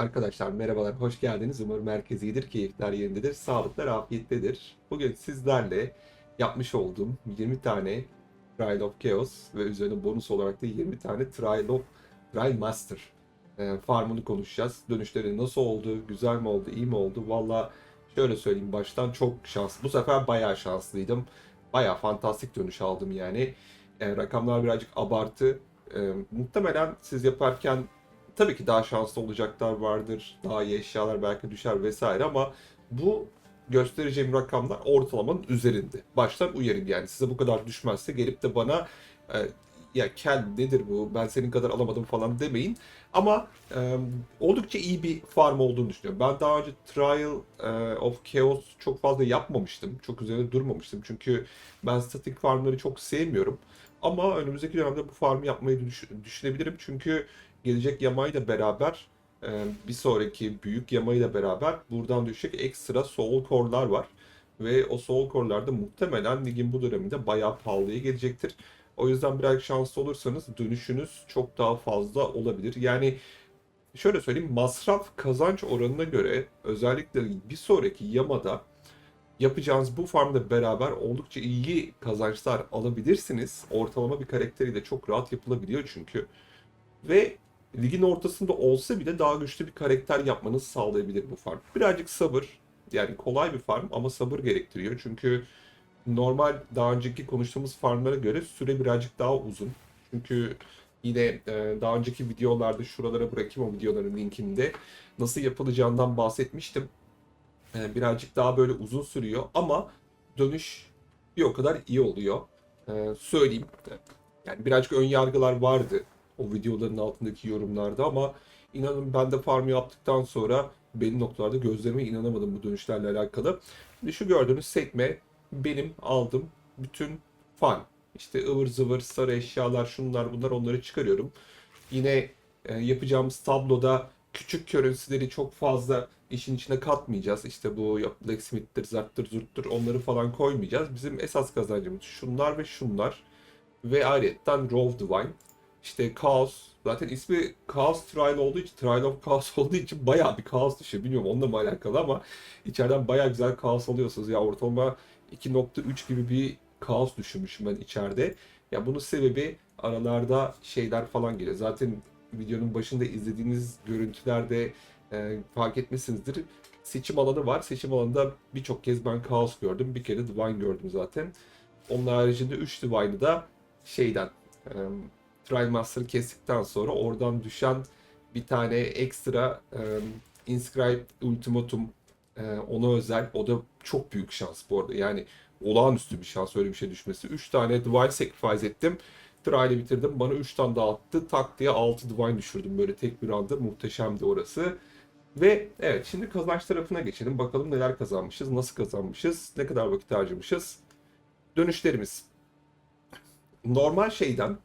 Arkadaşlar merhabalar, hoş geldiniz. Umarım herkes iyidir, keyifler yerindedir, sağlıklar afiyettedir. Bugün sizlerle yapmış olduğum 20 tane Trial of Chaos ve üzerine bonus olarak da 20 tane Trial of Trial Master e, farmını konuşacağız. Dönüşleri nasıl oldu, güzel mi oldu, iyi mi oldu? Valla şöyle söyleyeyim baştan çok şans. Bu sefer bayağı şanslıydım. Bayağı fantastik dönüş aldım yani. E, rakamlar birazcık abartı. E, muhtemelen siz yaparken tabii ki daha şanslı olacaklar vardır. Daha iyi eşyalar belki düşer vesaire ama bu göstereceğim rakamlar ortalamanın üzerinde. Baştan uyarayım yani size bu kadar düşmezse gelip de bana e, ya kel nedir bu ben senin kadar alamadım falan demeyin. Ama e, oldukça iyi bir farm olduğunu düşünüyorum. Ben daha önce Trial e, of Chaos çok fazla yapmamıştım. Çok üzerinde durmamıştım. Çünkü ben statik farmları çok sevmiyorum. Ama önümüzdeki dönemde bu farmı yapmayı düş- düşünebilirim. Çünkü gelecek yamayla beraber bir sonraki büyük yamayla beraber buradan düşecek ekstra soul core'lar var. Ve o soul core'lar da muhtemelen ligin bu döneminde bayağı pahalıya gelecektir. O yüzden biraz şanslı olursanız dönüşünüz çok daha fazla olabilir. Yani şöyle söyleyeyim masraf kazanç oranına göre özellikle bir sonraki yamada yapacağınız bu farmla beraber oldukça iyi kazançlar alabilirsiniz. Ortalama bir karakteriyle çok rahat yapılabiliyor çünkü. Ve ligin ortasında olsa bile daha güçlü bir karakter yapmanızı sağlayabilir bu farm. Birazcık sabır. Yani kolay bir farm ama sabır gerektiriyor. Çünkü normal daha önceki konuştuğumuz farmlara göre süre birazcık daha uzun. Çünkü yine e, daha önceki videolarda şuralara bırakayım o videoların linkini de nasıl yapılacağından bahsetmiştim. E, birazcık daha böyle uzun sürüyor ama dönüş bir o kadar iyi oluyor. E, söyleyeyim. Yani birazcık ön yargılar vardı o videoların altındaki yorumlarda ama inanın ben de farm yaptıktan sonra belli noktalarda gözlerime inanamadım bu dönüşlerle alakalı. Şimdi şu gördüğünüz sekme benim aldım bütün farm. İşte ıvır zıvır sarı eşyalar şunlar bunlar onları çıkarıyorum. Yine e, yapacağımız tabloda küçük currency'leri çok fazla işin içine katmayacağız. İşte bu Blacksmith'tir, zarttır, zurttur onları falan koymayacağız. Bizim esas kazancımız şunlar ve şunlar. Ve ayrıyetten Rove Divine. İşte Chaos. Zaten ismi Chaos Trial olduğu için, Trial of Chaos olduğu için bayağı bir kaos düşüyor. Bilmiyorum onunla mı alakalı ama içeriden bayağı güzel kaos alıyorsunuz. Ya ortalama 2.3 gibi bir kaos düşünmüşüm ben içeride. Ya bunun sebebi aralarda şeyler falan geliyor. Zaten videonun başında izlediğiniz görüntülerde e, fark etmişsinizdir. Seçim alanı var. Seçim alanında birçok kez ben kaos gördüm. Bir kere Divine gördüm zaten. Onun haricinde 3 Divine'ı da şeyden e, Trial Master'ı kestikten sonra oradan düşen bir tane ekstra e, Inscribe Ultimatum e, ona özel. O da çok büyük şans bu arada. Yani olağanüstü bir şans öyle bir şey düşmesi. 3 tane Divine Sacrifice ettim. Trial'i bitirdim. Bana 3 tane daha attı. Tak diye 6 Divine düşürdüm böyle tek bir anda. Muhteşemdi orası. Ve evet şimdi kazanç tarafına geçelim. Bakalım neler kazanmışız, nasıl kazanmışız, ne kadar vakit harcamışız. Dönüşlerimiz. Normal şeyden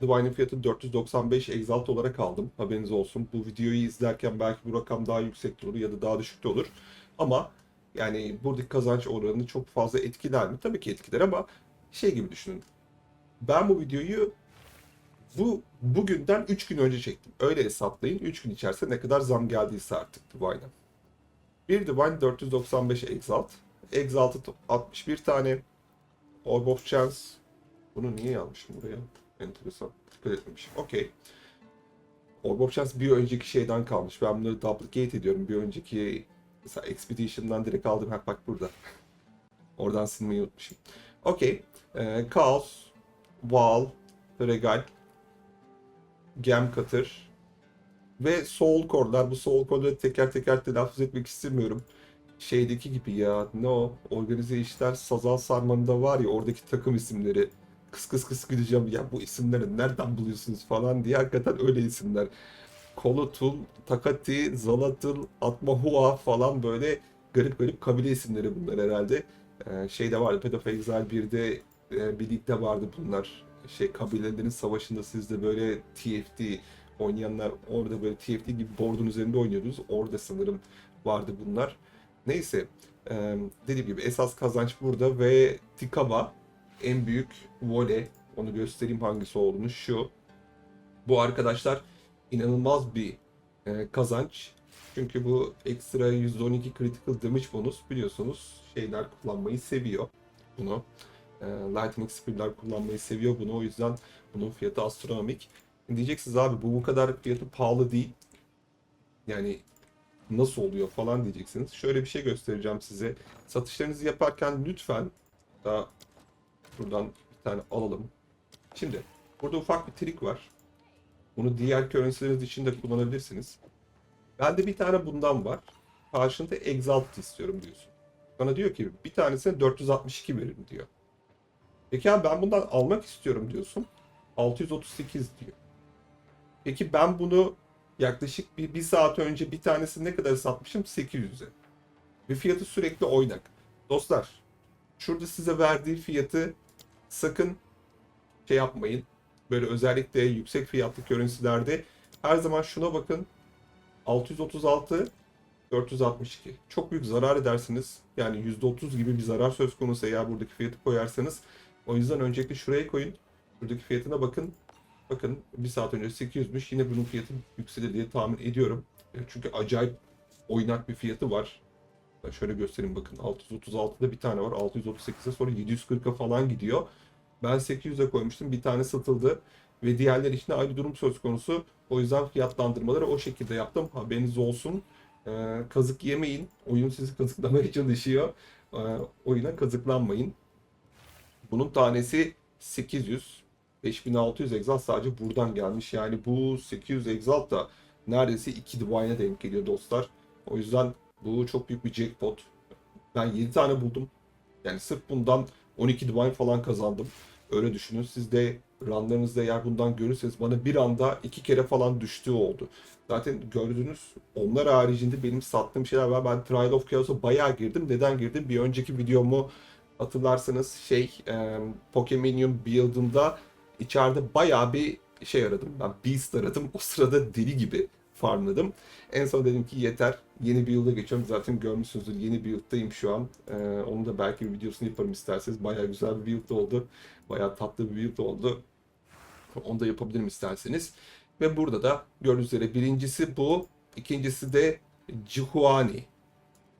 Divine'in fiyatı 495 Exalt olarak aldım. Haberiniz olsun. Bu videoyu izlerken belki bu rakam daha yüksek olur ya da daha düşük de olur. Ama yani buradaki kazanç oranını çok fazla etkiler mi? Tabii ki etkiler ama şey gibi düşünün. Ben bu videoyu bu bugünden 3 gün önce çektim. Öyle hesaplayın. 3 gün içerisinde ne kadar zam geldiyse artık Divine'a. Bir Divine 495 Exalt. Exalted 61 tane. Orb of Chance. Bunu niye yazmışım buraya? Enteresan. Dikkat etmemişim. Okey. Orb of Chance bir önceki şeyden kalmış. Ben bunları duplicate ediyorum. Bir önceki mesela Expedition'dan direkt aldım. Ha bak burada. Oradan silmeyi unutmuşum. Okey. Ee, Chaos, Wall, Regal, Gem Cutter ve Soul Core'lar. Bu Soul Core'ları teker teker telaffuz etmek istemiyorum. Şeydeki gibi ya ne o organize işler Sazal Sarman'da var ya oradaki takım isimleri kıs kıs kıs gideceğim ya bu isimleri nereden buluyorsunuz falan diye hakikaten öyle isimler. Kolotul, Takati, Zalatıl, Atmahua falan böyle garip garip kabile isimleri bunlar herhalde. Ee, şeyde vardı Path of Exile 1'de e, birlikte vardı bunlar. Şey kabilelerin savaşında siz de böyle TFT oynayanlar orada böyle TFT gibi board'un üzerinde oynuyordunuz. Orada sanırım vardı bunlar. Neyse e, dediğim gibi esas kazanç burada ve Tikaba en büyük voley. Onu göstereyim hangisi olduğunu. Şu. Bu arkadaşlar inanılmaz bir e, kazanç. Çünkü bu ekstra %12 critical damage bonus biliyorsunuz şeyler kullanmayı seviyor bunu. E, Lightning Spear'ler kullanmayı seviyor bunu. O yüzden bunun fiyatı astronomik. Diyeceksiniz abi bu bu kadar fiyatı pahalı değil. Yani nasıl oluyor falan diyeceksiniz. Şöyle bir şey göstereceğim size. Satışlarınızı yaparken lütfen daha buradan bir tane alalım. Şimdi burada ufak bir trik var. Bunu diğer currency'leriniz için de kullanabilirsiniz. Bende bir tane bundan var. Karşında Exalt istiyorum diyorsun. Bana diyor ki bir tanesine 462 verin diyor. Peki abi ben bundan almak istiyorum diyorsun. 638 diyor. Peki ben bunu yaklaşık bir, bir saat önce bir tanesi ne kadar satmışım? 800'e. Ve fiyatı sürekli oynak. Dostlar, şurada size verdiği fiyatı sakın şey yapmayın. Böyle özellikle yüksek fiyatlı currency'lerde her zaman şuna bakın. 636 462. Çok büyük zarar edersiniz. Yani %30 gibi bir zarar söz konusu eğer buradaki fiyatı koyarsanız. O yüzden öncelikle şuraya koyun. Buradaki fiyatına bakın. Bakın bir saat önce 800'müş. Yine bunun fiyatı yükselir diye tahmin ediyorum. E, Çünkü acayip oynak bir fiyatı var. Ben şöyle göstereyim bakın. 636'da bir tane var. 638'e sonra 740'a falan gidiyor. Ben 800'e koymuştum. Bir tane satıldı. Ve diğerleri için de aynı durum söz konusu. O yüzden fiyatlandırmaları o şekilde yaptım. Haberiniz olsun. Ee, kazık yemeyin. Oyun sizi kazıklamaya çalışıyor. Ee, oyuna kazıklanmayın. Bunun tanesi 800. 5600 exalt sadece buradan gelmiş. Yani bu 800 exalt da neredeyse 2 Divine'e denk geliyor dostlar. O yüzden bu çok büyük bir jackpot. Ben 7 tane buldum. Yani sırf bundan 12 Divine falan kazandım. Öyle düşünün. Siz de runlarınızda eğer bundan görürseniz bana bir anda iki kere falan düştüğü oldu. Zaten gördünüz onlar haricinde benim sattığım şeyler var. Ben Trial of Chaos'a bayağı girdim. Neden girdim? Bir önceki videomu hatırlarsanız şey e, Pokemonium build'ımda içeride bayağı bir şey aradım. Ben Beast aradım. O sırada deli gibi farmladım. En son dedim ki yeter. Yeni build'a geçiyorum. Zaten görmüşsünüzdür. Yeni build'dayım şu an. Ee, onun da belki bir videosunu yaparım isterseniz. Bayağı güzel bir build oldu. Bayağı tatlı bir build oldu. Onu da yapabilirim isterseniz. Ve burada da gördüğünüz üzere birincisi bu. ikincisi de Cihuani.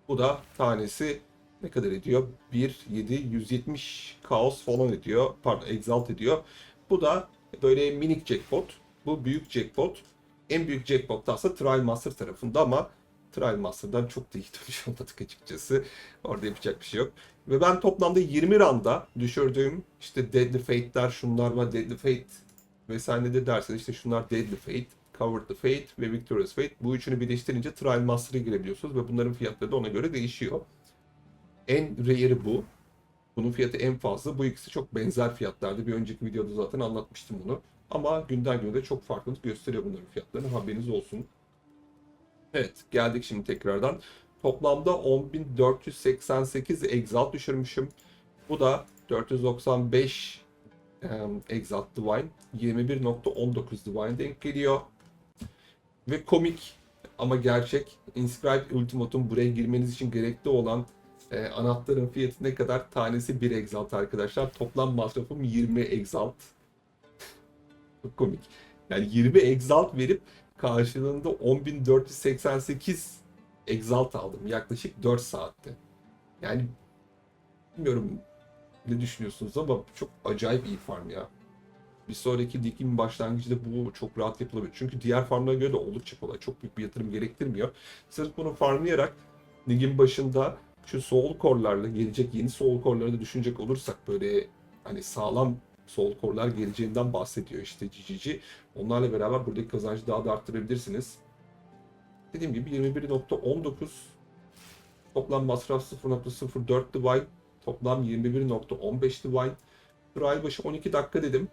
Bu da tanesi ne kadar ediyor? 1, 7, 170 kaos falan ediyor. Pardon exalt ediyor. Bu da böyle minik jackpot. Bu büyük jackpot. En büyük jackpot da aslında Trial Master tarafında ama Trial Master'dan çok da iyi dönüş olmadık açıkçası. Orada yapacak bir şey yok. Ve ben toplamda 20 randa düşürdüğüm işte Deadly Fate'ler şunlar var. Deadly Fate vesaire de derseniz işte şunlar Deadly Fate, Covered the Fate ve Victorious Fate. Bu üçünü birleştirince Trial Master'a girebiliyorsunuz ve bunların fiyatları da ona göre değişiyor. En rare'i bu. Bunun fiyatı en fazla. Bu ikisi çok benzer fiyatlardı. Bir önceki videoda zaten anlatmıştım bunu. Ama günden güne de çok farklılık gösteriyor bunların fiyatlarını. Haberiniz olsun. Evet geldik şimdi tekrardan. Toplamda 10.488 exalt düşürmüşüm. Bu da 495 um, exalt divine. 21.19 divine denk geliyor. Ve komik ama gerçek Inscribe Ultimatum buraya girmeniz için gerekli olan e, anahtarın fiyatı ne kadar? Tanesi 1 exalt arkadaşlar. Toplam masrafım 20 exalt. Çok komik. Yani 20 exalt verip karşılığında 10.488 exalt aldım. Yaklaşık 4 saatte. Yani bilmiyorum ne düşünüyorsunuz ama çok acayip iyi farm ya. Bir sonraki dikim başlangıcında bu çok rahat yapılabilir. Çünkü diğer farmlara göre de oldukça kolay. Çok büyük bir yatırım gerektirmiyor. Sırf bunu farmlayarak ligin başında şu soul core'larla gelecek yeni soul core'ları da düşünecek olursak böyle hani sağlam soul core'lar geleceğinden bahsediyor işte GGG. Onlarla beraber buradaki kazancı daha da arttırabilirsiniz. Dediğim gibi 21.19 toplam masraf 0.04 divine toplam 21.15 divine trial başı 12 dakika dedim.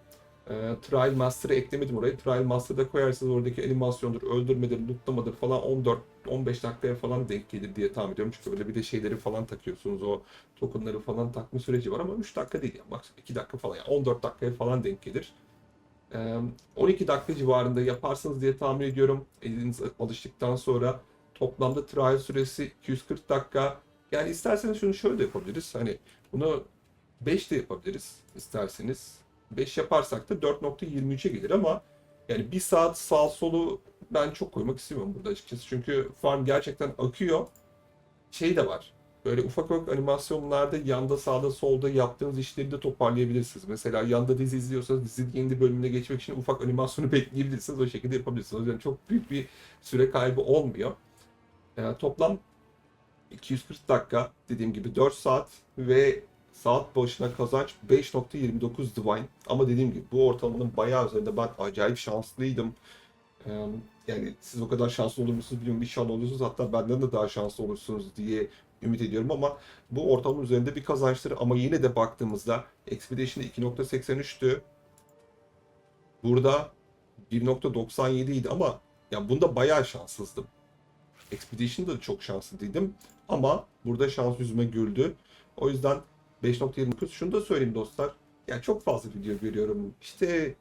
E, trial master'ı eklemedim oraya. Trial master'da koyarsanız oradaki animasyondur, öldürmedir, lootlamadır falan 14 15 dakikaya falan denk gelir diye tahmin ediyorum. Çünkü öyle bir de şeyleri falan takıyorsunuz. O tokenları falan takma süreci var ama 3 dakika değil yani. Bak 2 dakika falan yani 14 dakikaya falan denk gelir. Ee, 12 dakika civarında yaparsınız diye tahmin ediyorum. Eliniz alıştıktan sonra toplamda trial süresi 240 dakika. Yani isterseniz şunu şöyle de yapabiliriz. Hani bunu 5 de yapabiliriz isterseniz. 5 yaparsak da 4.23'e gelir ama yani bir saat sağ solu ben çok koymak istemiyorum burada açıkçası. Çünkü farm gerçekten akıyor. Şey de var. Böyle ufak ufak animasyonlarda yanda sağda solda yaptığınız işleri de toparlayabilirsiniz. Mesela yanda dizi izliyorsanız dizinin yeni bölümüne geçmek için ufak animasyonu bekleyebilirsiniz. O şekilde yapabilirsiniz. Yüzden çok büyük bir süre kaybı olmuyor. Yani toplam 240 dakika dediğim gibi 4 saat ve saat başına kazanç 5.29 Divine. Ama dediğim gibi bu ortalamanın bayağı üzerinde ben acayip şanslıydım. Yani siz o kadar şanslı olur musunuz bilmiyorum. İnşallah olursunuz. Hatta benden de daha şanslı olursunuz diye ümit ediyorum ama bu ortalamanın üzerinde bir kazançtır. Ama yine de baktığımızda Expedition'da 2.83'tü. Burada 1.97 idi ama ya bunda bayağı şanssızdım. Expedition'da da çok şanslıydım ama burada şans yüzüme güldü. O yüzden 5.29 şunu da söyleyeyim dostlar. Ya çok fazla video görüyorum. İşte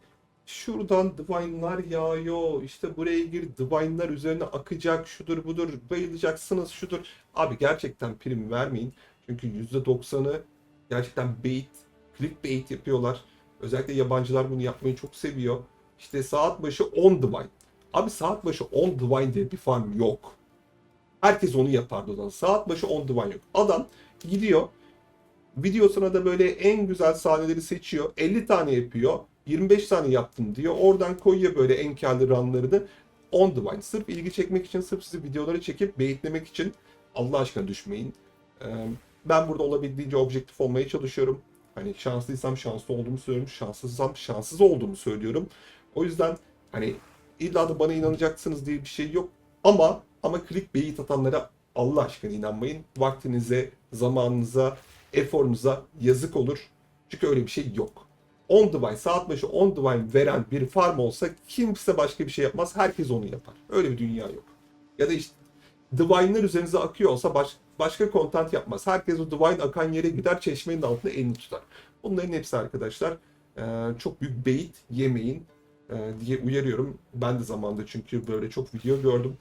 şuradan divine'lar yağıyor. İşte buraya gir divine'lar üzerine akacak. Şudur budur. Bayılacaksınız şudur. Abi gerçekten prim vermeyin. Çünkü %90'ı gerçekten bait, clickbait yapıyorlar. Özellikle yabancılar bunu yapmayı çok seviyor. İşte saat başı 10 divine. Abi saat başı 10 divine diye bir farm yok. Herkes onu yapardı o zaman. Saat başı 10 divine yok. Adam gidiyor videosuna da böyle en güzel sahneleri seçiyor. 50 tane yapıyor. 25 tane yaptım diyor. Oradan koyuyor böyle en karlı runlarını. On divine. Sırf ilgi çekmek için, sırf sizi videoları çekip beyitlemek için Allah aşkına düşmeyin. Ben burada olabildiğince objektif olmaya çalışıyorum. Hani şanslıysam şanslı olduğumu söylüyorum. Şanssızsam şanssız olduğumu söylüyorum. O yüzden hani illa da bana inanacaksınız diye bir şey yok. Ama ama clickbait atanlara Allah aşkına inanmayın. Vaktinize, zamanınıza, eforunuza yazık olur. Çünkü öyle bir şey yok. 10 divine, saat başı 10 divine veren bir farm olsa kimse başka bir şey yapmaz. Herkes onu yapar. Öyle bir dünya yok. Ya da işte divine'lar üzerinize akıyor olsa baş, başka content yapmaz. Herkes o divine akan yere gider çeşmenin altında elini tutar. Bunların hepsi arkadaşlar e, çok büyük bait yemeyin e, diye uyarıyorum. Ben de zamanında çünkü böyle çok video gördüm.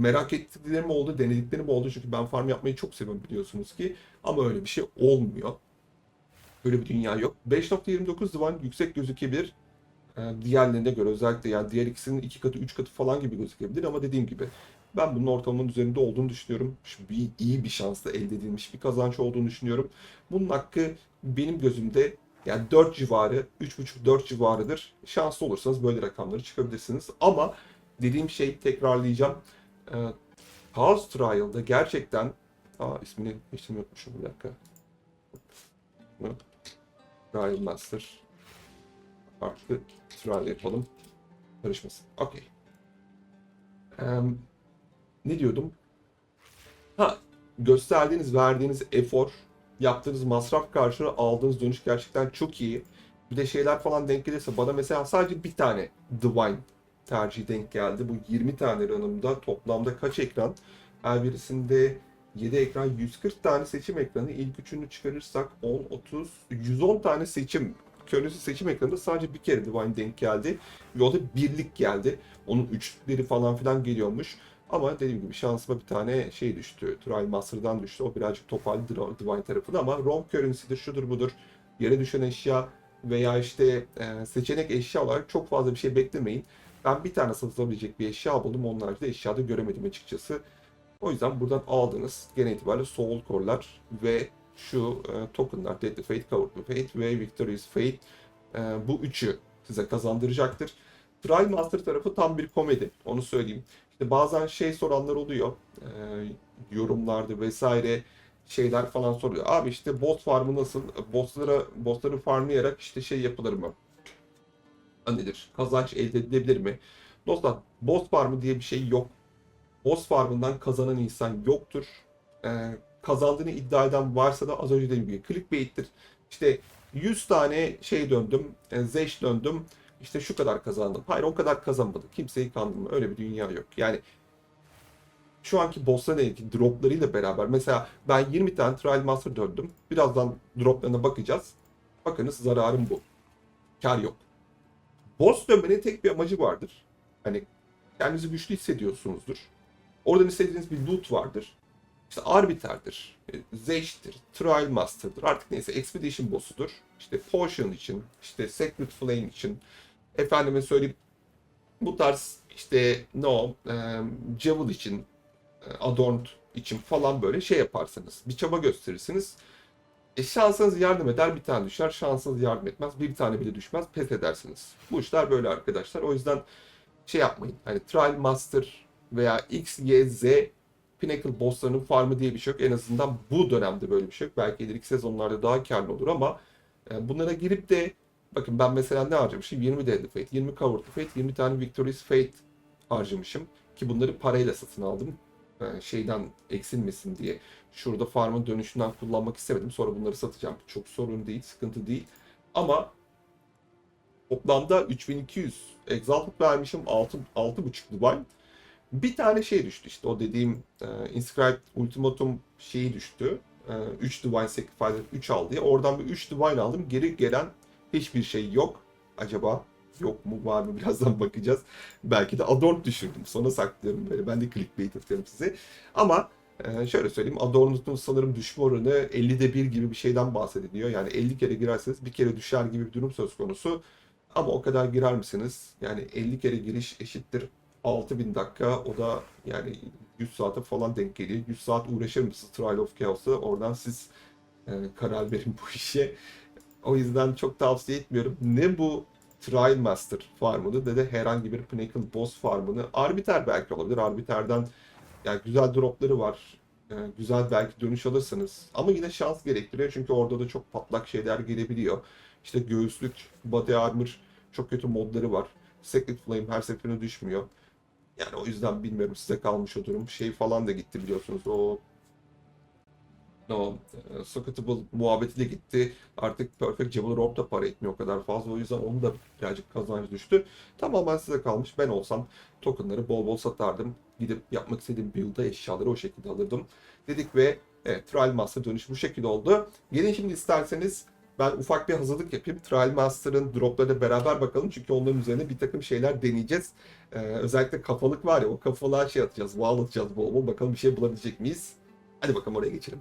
Merak ettiklerim oldu, denediklerim oldu. Çünkü ben farm yapmayı çok seviyorum biliyorsunuz ki. Ama öyle bir şey olmuyor. Öyle bir dünya yok. 5.29 divan yüksek gözükebilir. Ee, diğerlerine göre özellikle yani diğer ikisinin iki katı, üç katı falan gibi gözükebilir ama dediğim gibi ben bunun ortalamanın üzerinde olduğunu düşünüyorum. Şu bir iyi bir şansla elde edilmiş bir kazanç olduğunu düşünüyorum. Bunun hakkı benim gözümde yani 4 civarı, 3.5-4 civarıdır. Şanslı olursanız böyle rakamları çıkabilirsiniz. Ama dediğim şey tekrarlayacağım. Ee, Chaos Trial'da gerçekten Aa ismini ismini unutmuşum bir dakika. Trial Master. Farklı trial yapalım. Karışmasın. Okey. Em, ne diyordum? Ha, gösterdiğiniz, verdiğiniz efor, yaptığınız masraf karşılığı aldığınız dönüş gerçekten çok iyi. Bir de şeyler falan denk gelirse bana mesela sadece bir tane Divine tercihi denk geldi. Bu 20 tane runımda toplamda kaç ekran? Her birisinde 7 ekran 140 tane seçim ekranı. İlk üçünü çıkarırsak 10, 30, 110 tane seçim. Körüsü seçim ekranında sadece bir kere Divine denk geldi. Ve o da birlik geldi. Onun üçlükleri falan filan geliyormuş. Ama dediğim gibi şansıma bir tane şey düştü. Trial Master'dan düştü. O birazcık toparladı Divine tarafını ama Rom Currency'dir, şudur budur. Yere düşen eşya veya işte e, seçenek eşya olarak çok fazla bir şey beklemeyin. Ben bir tane satılabilecek bir eşya buldum. Onun haricinde eşyada göremedim açıkçası. O yüzden buradan aldığınız genel itibariyle Soul Core'lar ve şu e, tokenlar Deadly Fate, Cowardly Fate ve Victorious Fate e, bu üçü size kazandıracaktır. Trial Master tarafı tam bir komedi. Onu söyleyeyim. İşte bazen şey soranlar oluyor. E, yorumlarda vesaire şeyler falan soruyor. Abi işte bot farmı nasıl? Bosslara, bossları farmlayarak işte şey yapılır mı? Nedir? Kazanç elde edilebilir mi? Dostlar boss farmı diye bir şey yok. Boss farmından kazanan insan yoktur. Ee, kazandığını iddia eden varsa da az önce dediğim gibi clickbait'tir. İşte 100 tane şey döndüm, e, zeş döndüm. İşte şu kadar kazandım. Hayır o kadar kazanmadı. Kimseyi kandırma. Öyle bir dünya yok. Yani şu anki bossların elindeki droplarıyla beraber mesela ben 20 tane Trial Master döndüm. Birazdan droplarına bakacağız. Bakınız zararım bu. Kar yok. Boss dönmenin tek bir amacı vardır. Hani kendinizi güçlü hissediyorsunuzdur. Oradan istediğiniz bir loot vardır. İşte Arbiter'dir, e, Zeş'tir, Trial Master'dır. Artık neyse Expedition boss'udur. İşte Potion için, işte Sacred Flame için. Efendime söyleyeyim bu tarz işte no, e, Jewel için, e, Adorned için falan böyle şey yaparsınız. Bir çaba gösterirsiniz. E şansınız yardım eder bir tane düşer. Şansınız yardım etmez bir tane bile düşmez pes edersiniz. Bu işler böyle arkadaşlar. O yüzden şey yapmayın. Hani Trial Master veya X, Y, Z Pinnacle bosslarının farmı diye bir şey yok. En azından bu dönemde böyle bir şey yok. Belki ileriki sezonlarda daha karlı olur ama e, bunlara girip de bakın ben mesela ne harcamışım? 20 Deadly Fate, 20 Covered Fate, 20 tane Victorious Fate harcamışım. Ki bunları parayla satın aldım. E, şeyden eksilmesin diye. Şurada farmın dönüşünden kullanmak istemedim. Sonra bunları satacağım. Çok sorun değil, sıkıntı değil. Ama toplamda 3200 Exalted vermişim. 6, 6.5 Divine. Bir tane şey düştü işte o dediğim e, Inscribed Ultimatum şeyi düştü. E, 3 Divine Sacrifice 3 al diye. Oradan bir 3 Divine aldım. Geri gelen hiçbir şey yok. Acaba yok mu var mı birazdan bakacağız. Belki de Adorn düşürdüm. Sonra saklıyorum böyle. Ben de clickbait atıyorum size. Ama e, şöyle söyleyeyim. Adorn'un sanırım düşme oranı 50'de 1 gibi bir şeyden bahsediliyor. Yani 50 kere girerseniz bir kere düşer gibi bir durum söz konusu. Ama o kadar girer misiniz? Yani 50 kere giriş eşittir 6000 dakika. O da yani 100 saate falan denk geliyor. 100 saat uğraşır mısınız Trial of Chaos'a? Oradan siz e, karar verin bu işe. O yüzden çok tavsiye etmiyorum. Ne bu Trial Master farmını ne de herhangi bir Pinnacle Boss farmını. Arbiter belki olabilir. Arbiter'den yani güzel dropları var. E, güzel belki dönüş alırsınız. Ama yine şans gerektiriyor. Çünkü orada da çok patlak şeyler gelebiliyor. İşte göğüslük, body armor çok kötü modları var. Secret Flame her seferinde düşmüyor. Yani o yüzden bilmiyorum size kalmış o durum. Şey falan da gitti biliyorsunuz. O o e, Socketable muhabbeti de gitti. Artık Perfect Jewel Orb da para etmiyor o kadar fazla. O yüzden onun da birazcık kazancı düştü. Tamamen size kalmış. Ben olsam tokenları bol bol satardım. Gidip yapmak istediğim build'a eşyaları o şekilde alırdım. Dedik ve evet, Trial Master dönüş bu şekilde oldu. Gelin şimdi isterseniz ben ufak bir hazırlık yapayım. Trial Master'ın droplarına beraber bakalım. Çünkü onların üzerine bir takım şeyler deneyeceğiz. Ee, özellikle kafalık var ya o kafalığa şey atacağız. Wall atacağız bol bol. Bakalım bir şey bulabilecek miyiz? Hadi bakalım oraya geçelim.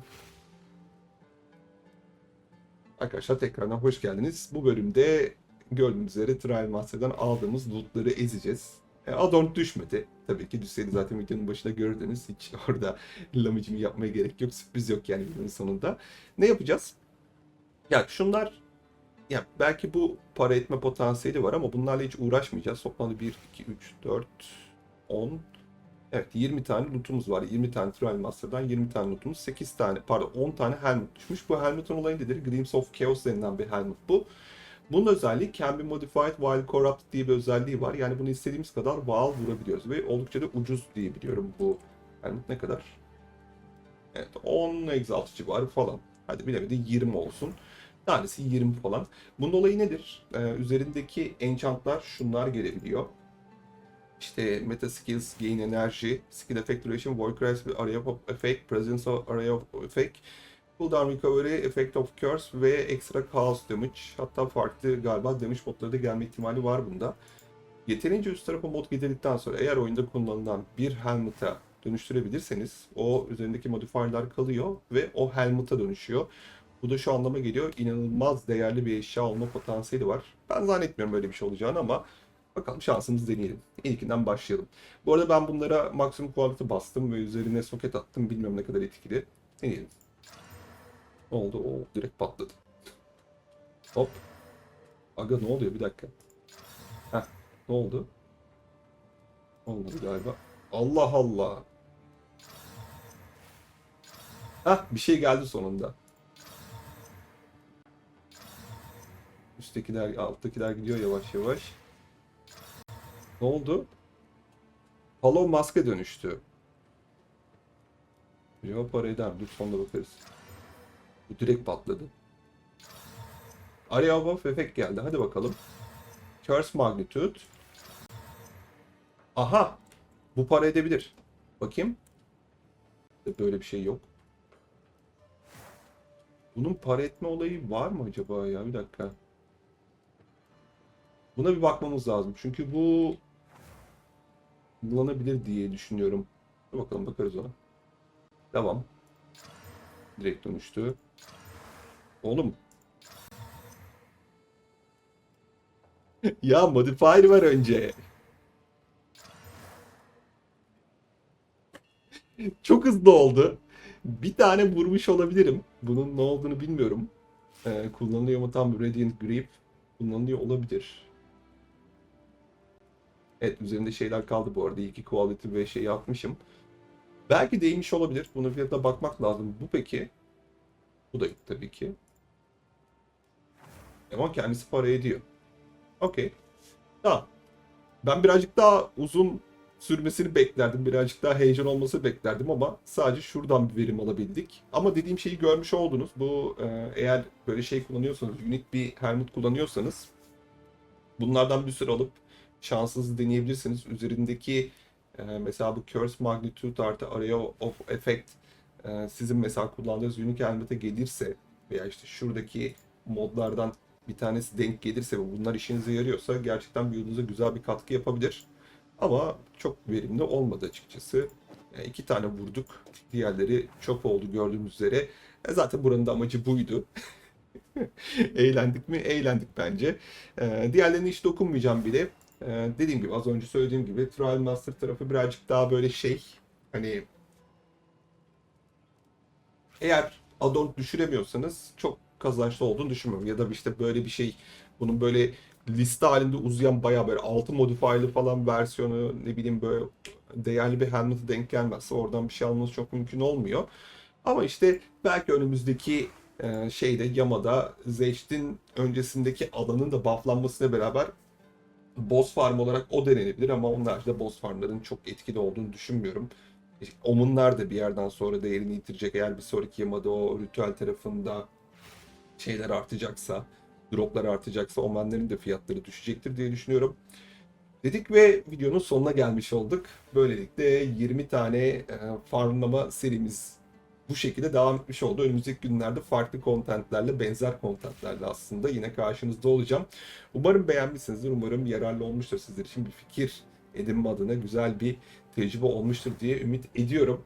Arkadaşlar tekrardan hoş geldiniz. Bu bölümde gördüğünüz üzere Trial Master'dan aldığımız lootları ezeceğiz. E, Adorn düşmedi. Tabii ki düşseydi zaten videonun başında görürdünüz. Hiç orada lamıcımı yapmaya gerek yok. Sürpriz yok yani videonun sonunda. Ne yapacağız? Ya şunlar ya belki bu para etme potansiyeli var ama bunlarla hiç uğraşmayacağız. Toplamda 1, 2, 3, 4, 10, evet 20 tane lootumuz var. 20 tane Trial Master'dan 20 tane lootumuz. 8 tane pardon 10 tane helmet düşmüş. Bu helmet'in olayı nedir? Glimpse of Chaos denilen bir helmet bu. Bunun özelliği Can be modified while corrupt diye bir özelliği var. Yani bunu istediğimiz kadar while vurabiliyoruz ve oldukça da ucuz diye biliyorum bu helmet ne kadar? Evet 10 exalt civarı falan. Hadi bilemedi 20 olsun. Tanesi 20 falan. Bunun olayı nedir? Ee, üzerindeki enchantlar şunlar gelebiliyor. İşte meta skills, gain energy, skill effect duration, warcraft, area of effect, presence of area of effect, cooldown recovery, effect of curse ve extra chaos damage. Hatta farklı galiba damage modları da gelme ihtimali var bunda. Yeterince üst tarafa mod getirdikten sonra eğer oyunda kullanılan bir helmet'a dönüştürebilirseniz o üzerindeki modifierler kalıyor ve o helmet'a dönüşüyor. Bu da şu anlama geliyor. İnanılmaz değerli bir eşya olma potansiyeli var. Ben zannetmiyorum böyle bir şey olacağını ama bakalım şansımızı deneyelim. İlkinden başlayalım. Bu arada ben bunlara maksimum quality bastım ve üzerine soket attım. Bilmiyorum ne kadar etkili. Deneyelim. Ne oldu? Oo, direkt patladı. Hop. Aga ne oluyor? Bir dakika. Heh, ne oldu? Olmadı galiba. Allah Allah. Heh, bir şey geldi sonunda. Üsttekiler, alttakiler gidiyor yavaş yavaş. Ne oldu? Hollow Mask'a dönüştü. Cevap para eder. Dur sonunda bakarız. Bu direkt patladı. Area of Effect geldi. Hadi bakalım. Curse Magnitude. Aha! Bu para edebilir. Bakayım. Böyle bir şey yok. Bunun para etme olayı var mı acaba ya? Bir dakika. Buna bir bakmamız lazım. Çünkü bu kullanabilir diye düşünüyorum. Bakalım bakarız ona. Devam. Direkt dönüştü. Oğlum. ya modifier var önce. Çok hızlı oldu. Bir tane vurmuş olabilirim. Bunun ne olduğunu bilmiyorum. Ee, kullanılıyor mu tam Radiant Grip? Kullanılıyor olabilir. Evet üzerinde şeyler kaldı bu arada. İyi ki quality ve şeyi atmışım. Belki değmiş olabilir. Bunun fiyatına bakmak lazım. Bu peki? Bu da tabii ki. Ama kendisi para ediyor. Okey. Tamam. Ben birazcık daha uzun sürmesini beklerdim. Birazcık daha heyecan olması beklerdim ama sadece şuradan bir verim alabildik. Ama dediğim şeyi görmüş oldunuz. Bu e, eğer böyle şey kullanıyorsanız, unik bir Helmut kullanıyorsanız bunlardan bir sürü alıp şansınızı deneyebilirsiniz. Üzerindeki e, mesela bu Curse Magnitude artı Area of Effect e, sizin mesela kullandığınız Unique Helmet'e gelirse veya işte şuradaki modlardan bir tanesi denk gelirse ve bunlar işinize yarıyorsa gerçekten build'unuza güzel bir katkı yapabilir. Ama çok verimli olmadı açıkçası. Yani iki tane vurduk. Diğerleri çöp oldu gördüğümüz üzere. E zaten buranın da amacı buydu. Eğlendik mi? Eğlendik bence. E, diğerlerine hiç dokunmayacağım bile. E, dediğim gibi az önce söylediğim gibi Trial Master tarafı birazcık daha böyle şey hani eğer addon düşüremiyorsanız çok kazançlı olduğunu düşünmüyorum. Ya da işte böyle bir şey bunun böyle liste halinde uzayan bayağı böyle 6 modifier'lı falan versiyonu ne bileyim böyle değerli bir helmet'e denk gelmezse oradan bir şey almanız çok mümkün olmuyor. Ama işte belki önümüzdeki e, şeyde Yama'da Zecht'in öncesindeki alanın da bufflanmasıyla beraber boss farm olarak o denenebilir ama onun haricinde boss farmların çok etkili olduğunu düşünmüyorum. Omunlar da bir yerden sonra değerini yitirecek. Eğer bir sonraki Yama'da o ritüel tarafında şeyler artacaksa, droplar artacaksa omenlerin de fiyatları düşecektir diye düşünüyorum. Dedik ve videonun sonuna gelmiş olduk. Böylelikle 20 tane e, farmlama serimiz bu şekilde devam etmiş oldu. Önümüzdeki günlerde farklı kontentlerle, benzer kontentlerle aslında yine karşınızda olacağım. Umarım beğenmişsinizdir. Umarım yararlı olmuştur sizler için bir fikir edinme adına güzel bir tecrübe olmuştur diye ümit ediyorum.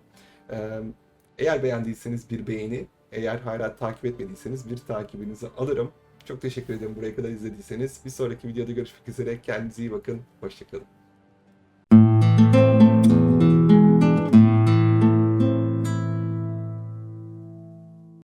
Eğer beğendiyseniz bir beğeni, eğer hala takip etmediyseniz bir takibinizi alırım. Çok teşekkür ederim buraya kadar izlediyseniz. Bir sonraki videoda görüşmek üzere. Kendinize iyi bakın. Hoşçakalın.